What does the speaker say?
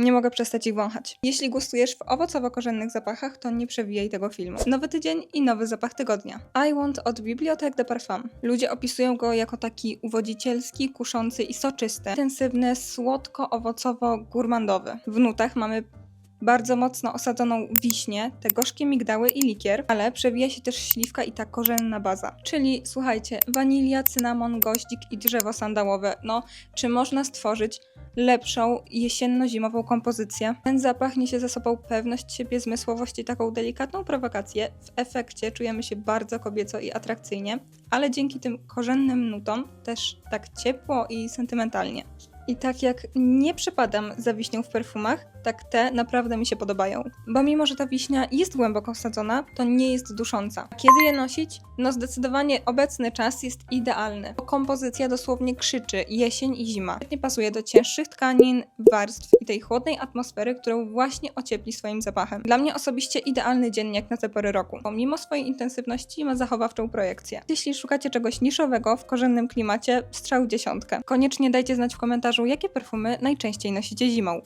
Nie mogę przestać ich wąchać. Jeśli gustujesz w owocowo-korzennych zapachach, to nie przewijaj tego filmu. Nowy tydzień i nowy zapach tygodnia. I Want od Bibliothèque de Parfum. Ludzie opisują go jako taki uwodzicielski, kuszący i soczysty. Intensywny, słodko-owocowo-gurmandowy. W nutach mamy bardzo mocno osadzoną wiśnię, te gorzkie migdały i likier, ale przewija się też śliwka i ta korzenna baza. Czyli słuchajcie, wanilia, cynamon, goździk i drzewo sandałowe. No, czy można stworzyć lepszą jesienno-zimową kompozycję? Ten zapach niesie ze sobą pewność siebie, zmysłowość i taką delikatną prowokację. W efekcie czujemy się bardzo kobieco i atrakcyjnie, ale dzięki tym korzennym nutom też tak ciepło i sentymentalnie. I tak jak nie przepadam za wiśnią w perfumach, tak te naprawdę mi się podobają. Bo mimo, że ta wiśnia jest głęboko wsadzona, to nie jest dusząca. Kiedy je nosić? No zdecydowanie obecny czas jest idealny. Bo kompozycja dosłownie krzyczy jesień i zima. Świetnie pasuje do cięższych tkanin, warstw i tej chłodnej atmosfery, którą właśnie ociepli swoim zapachem. Dla mnie osobiście idealny dzień jak na tę porę roku. Pomimo swojej intensywności ma zachowawczą projekcję. Jeśli szukacie czegoś niszowego w korzennym klimacie, strzał dziesiątkę. Koniecznie dajcie znać w jakie perfumy najczęściej nosicie zimą.